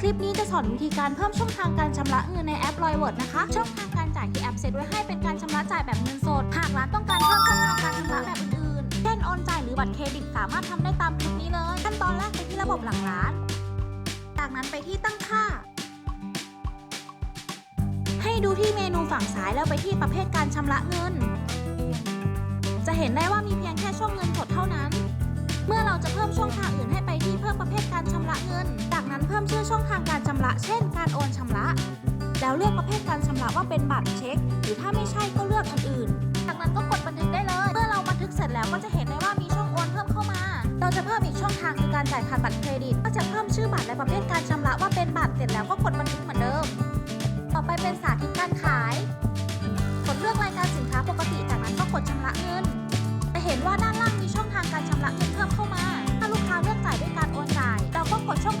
คลิปนี้จะสอนวิธีการเพิ่มช่องทางการชำระเงินในแอป l o y w o r d นะคะ ช่องทางการจ่ายที่แอปเซตไว้ให้เป็นการชำระจ่ายแบบเงินสด หากร้านต้องการเพิ่มช่องทางการชำระแบบอื่นๆ เช่นโอนจ่ายหรือบัตรเครดิตสามารถทำได้ตามคลิปนี้เลย ขั้นตอนแรกไปที่ระบบหลังร้าน จากนั้นไปที่ตั้งค่า ให้ดูที่เมนูฝั่งซ้ายแล้วไปที่ประเภทการชำระเงิน จะเห็นได้ว่ามีเพียงแค่ช่องเงินสดเท่านั้น เมื่อเราจะเพิ่มช่องทางอื่นให้ไป ชื่อช่องทางการชำระ เช่น การโอนชำระ แล้วเลือกประเภทการชำระว่าเป็นบัตรเช็ค หรือถ้าไม่ใช่ก็เลือกอันอื่น จากนั้นก็กดบันทึกได้เลย เมื่อเราบันทึกเสร็จแล้วก็จะเห็นได้ว่ามีช่องโอนเพิ่มเข้ามา เราจะเพิ่มอีกช่องทางคือการจ่ายผ่านบัตรเครดิต ก็จะเพิ่มชื่อบัตรและประเภทการชำระว่าเป็นบัตรเสร็จแล้วก็กดบันทึกเหมือนเดิม ต่อไปเป็นสาธิตการขาย กดเลือกรายการสินค้าปกติจากนั้นก็กดชำระเงินจะเห็นว่าด้านล่างมีช่องทางการชำระเงินเพิ่มเข้ามา ถ้าลูกค้าเลือกจ่ายด้วยการโอนจ่าย เราก็กดช่อง